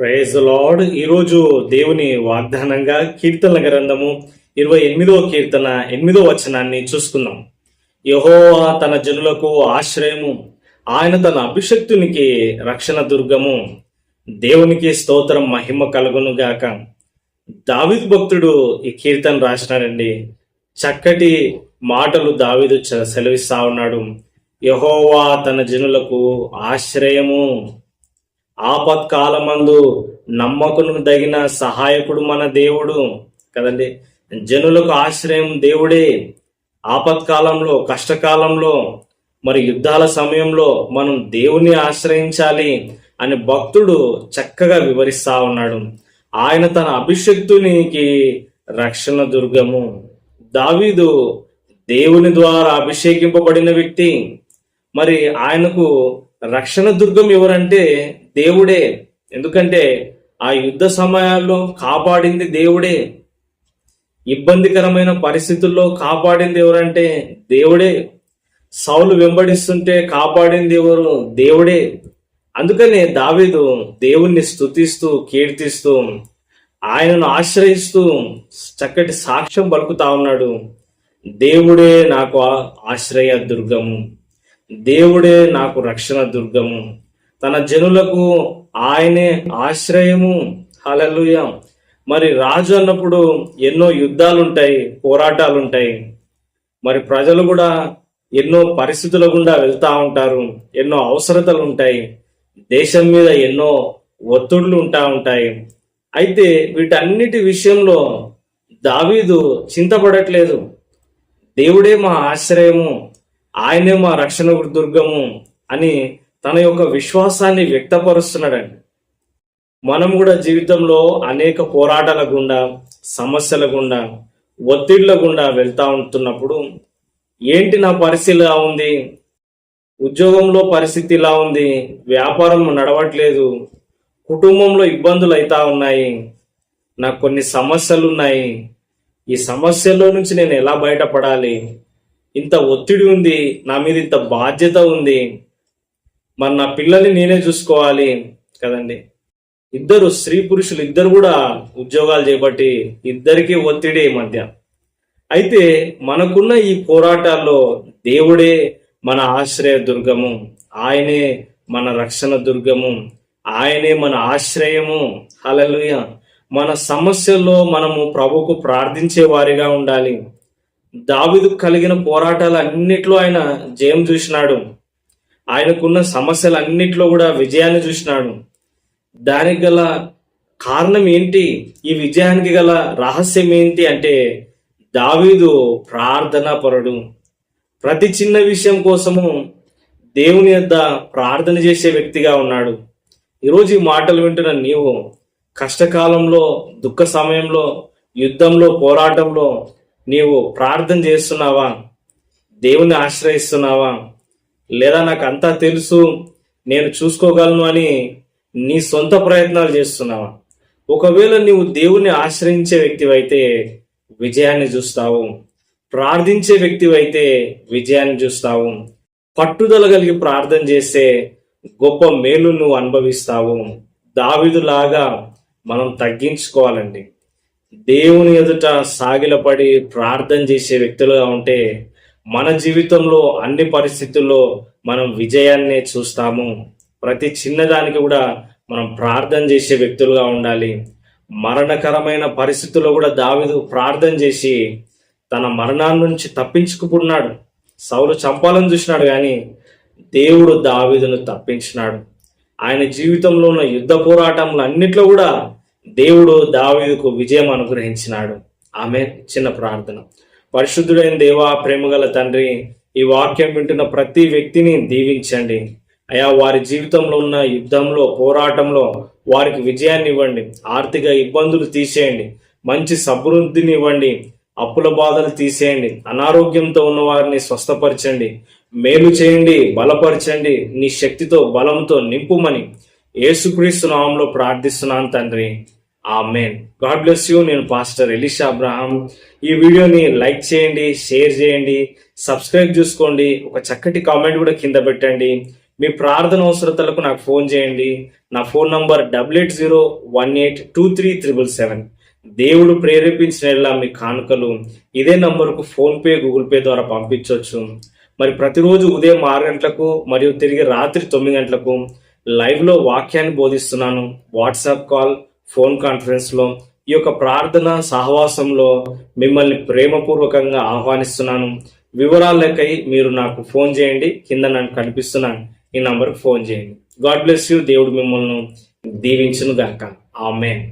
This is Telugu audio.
ప్రైజ్ లార్డ్ ఈరోజు దేవుని వాగ్దానంగా కీర్తనల గ్రంథము ఇరవై ఎనిమిదో కీర్తన ఎనిమిదో వచనాన్ని చూసుకుందాం. యహోవా తన జనులకు ఆశ్రయము ఆయన తన అభిషక్తునికి రక్షణ దుర్గము. దేవునికి స్తోత్రం మహిమ కలుగును గాక. దావిద్ భక్తుడు ఈ కీర్తన రాసినాడండి చక్కటి మాటలు దావిదు చ- సెలవిస్తా ఉన్నాడు. యహోవా తన జనులకు ఆశ్రయము. ఆపత్కాలమందు నమ్మకును దగిన సహాయకుడు మన దేవుడు. కదండి? జనులకు ఆశ్రయం దేవుడే. ఆపత్కాలంలో కష్టకాలంలో మరి యుద్ధాల సమయంలో మనం దేవుని ఆశ్రయించాలి అని భక్తుడు చక్కగా వివరిస్తా ఉన్నాడు. ఆయన తన అభిషక్తునికి రక్షణ దుర్గము. దావీదు దేవుని ద్వారా అభిషేకింపబడిన వ్యక్తి. మరి ఆయనకు రక్షణ దుర్గం ఎవరంటే దేవుడే. ఎందుకంటే ఆ యుద్ధ సమయాల్లో కాపాడింది దేవుడే. ఇబ్బందికరమైన పరిస్థితుల్లో కాపాడింది ఎవరంటే దేవుడే. సౌలు వెంబడిస్తుంటే కాపాడింది ఎవరు? దేవుడే. అందుకనే దావీదు దేవుణ్ణి స్తుతిస్తూ కీర్తిస్తూ ఆయనను ఆశ్రయిస్తూ చక్కటి సాక్ష్యం పలుకుతా ఉన్నాడు. దేవుడే నాకు ఆ- ఆశ్రయ దుర్గము. దేవుడే నాకు రక్షణ దుర్గము. తన జనులకు ఆయనే ఆశ్రయము. హలలుయ మరి రాజు అన్నప్పుడు ఎన్నో యుద్ధాలు ఉంటాయి పోరాటాలు ఉంటాయి మరి ప్రజలు కూడా ఎన్నో పరిస్థితుల గుండా వెళ్తూ ఉంటారు ఎన్నో అవసరతలు ఉంటాయి దేశం మీద ఎన్నో ఒత్తిడులు ఉంటా ఉంటాయి. అయితే వీటన్నిటి విషయంలో దావీదు చింతపడట్లేదు. దేవుడే మా ఆశ్రయము. ఆయనే మా రక్షణ దుర్గము అని తన యొక్క విశ్వాసాన్ని వ్యక్తపరుస్తున్నాడండి. మనం కూడా జీవితంలో అనేక పోరాటాల గుండా సమస్యల గుండా ఒత్తిళ్ళ గుండా వెళ్తా ఉంటున్నప్పుడు ఏంటి నా పరిస్థితి ఇలా ఉంది? ఉద్యోగంలో పరిస్థితి ఇలా ఉంది వ్యాపారం నడవట్లేదు కుటుంబంలో ఇబ్బందులు అవుతా ఉన్నాయి నాకు కొన్ని సమస్యలు ఉన్నాయి. ఈ సమస్యల్లో నుంచి నేను ఎలా బయటపడాలి? ఇంత ఒత్తిడి ఉంది నా మీద ఇంత బాధ్యత ఉంది మరి నా పిల్లల్ని నేనే చూసుకోవాలి కదండి. ఇద్దరు స్త్రీ పురుషులు ఇద్దరు కూడా ఉద్యోగాలు చేపట్టి ఇద్దరికి ఒత్తిడి ఈ మధ్య. అయితే మనకున్న ఈ పోరాటాల్లో దేవుడే మన ఆశ్రయ దుర్గము ఆయనే మన రక్షణ దుర్గము ఆయనే మన ఆశ్రయము. హలలుయ మన సమస్యల్లో మనము ప్రభుకు ప్రార్థించే వారిగా ఉండాలి. దావిదు కలిగిన పోరాటాలు అన్నిట్లో ఆయన జయం చూసినాడు. ఆయనకున్న సమస్యలు అన్నిట్లో కూడా విజయాన్ని చూసినాడు. దానికి గల కారణం ఏంటి? ఈ విజయానికి గల రహస్యం ఏంటి అంటే దావీదు ప్రార్థనా పరుడు. ప్రతి చిన్న విషయం కోసము దేవుని యొద్ద ప్రార్థన చేసే వ్యక్తిగా ఉన్నాడు. ఈరోజు ఈ మాటలు వింటున్న నీవు కష్టకాలంలో దుఃఖ సమయంలో యుద్ధంలో పోరాటంలో నీవు ప్రార్థన చేస్తున్నావా? దేవుణ్ణి ఆశ్రయిస్తున్నావా? లేదా నాకు అంతా తెలుసు నేను చూసుకోగలను అని నీ సొంత ప్రయత్నాలు చేస్తున్నావా? ఒకవేళ నీవు దేవుణ్ణి ఆశ్రయించే వ్యక్తివైతే విజయాన్ని చూస్తావు. ప్రార్థించే వ్యక్తివైతే విజయాన్ని చూస్తావు. పట్టుదల కలిగి ప్రార్థన చేస్తే గొప్ప మేలు నువ్వు అనుభవిస్తావు. దావిదులాగా మనం తగ్గించుకోవాలండి. దేవుని ఎదుట సాగిలపడి ప్రార్థన చేసే వ్యక్తులుగా ఉంటే మన జీవితంలో అన్ని పరిస్థితుల్లో మనం విజయాన్నే చూస్తాము. ప్రతి చిన్నదానికి కూడా మనం ప్రార్థన చేసే వ్యక్తులుగా ఉండాలి. మరణకరమైన పరిస్థితుల్లో కూడా దావిదు ప్రార్థన చేసి తన మరణాన్ని నుంచి తప్పించుకున్నాడు. సౌలు చంపాలని చూసినాడు కానీ దేవుడు దావిదును తప్పించినాడు. ఆయన జీవితంలో ఉన్న యుద్ధ పోరాటంలో అన్నిట్లో కూడా దేవుడు దావీదుకు విజయం అనుగ్రహించినాడు. ఆమె చిన్న ప్రార్థన. పరిశుద్ధుడైన దేవా ప్రేమగల తండ్రి ఈ వాక్యం వింటున్న ప్రతి వ్యక్తిని దీవించండి. అయా వారి జీవితంలో ఉన్న యుద్ధంలో పోరాటంలో వారికి విజయాన్ని ఇవ్వండి. ఆర్థిక ఇబ్బందులు తీసేయండి. మంచి సమృద్ధిని ఇవ్వండి. అప్పుల బాధలు తీసేయండి. అనారోగ్యంతో ఉన్న వారిని స్వస్థపరచండి. మేలు చేయండి బలపరచండి. నీ శక్తితో బలంతో నింపుమని యేసుక్రీస్తు నామంలో ప్రార్థిస్తున్నాను తండ్రి. ఆమెన్. God bless you. నేను పాస్టర్ ఎలిషా అబ్రహాం. ఈ వీడియోని లైక్ చేయండి షేర్ చేయండి సబ్స్క్రైబ్ చేసుకోండి. ఒక చక్కటి కామెంట్ కూడా కింద పెట్టండి. మీ ప్రార్థన అవసరతలకు నాకు ఫోన్ చేయండి. నా phone number double eight zero one eight two three triple seven. దేవుడు ప్రేరేపించిన మీ కానుకలు ఇదే నంబర్కు ఫోన్ పే గూగుల్ పే ద్వారా పంపించవచ్చు మరి ప్రతిరోజు ఉదయం ఆరు గంటలకు మరియు తిరిగి రాత్రి తొమ్మిది గంటలకు లైవ్లో వాక్యాన్ని బోధిస్తున్నాను. వాట్సాప్ కాల్ ఫోన్ కాన్ఫరెన్స్లో ఈ యొక్క ప్రార్థన సహవాసంలో మిమ్మల్ని ప్రేమపూర్వకంగా ఆహ్వానిస్తున్నాను. వివరాలకై మీరు నాకు ఫోన్ చేయండి. కింద నాకు కనిపిస్తున్నాను ఈ నంబర్కి ఫోన్ చేయండి. God bless you. దేవుడు మిమ్మల్ని దీవించును గాక ఆమె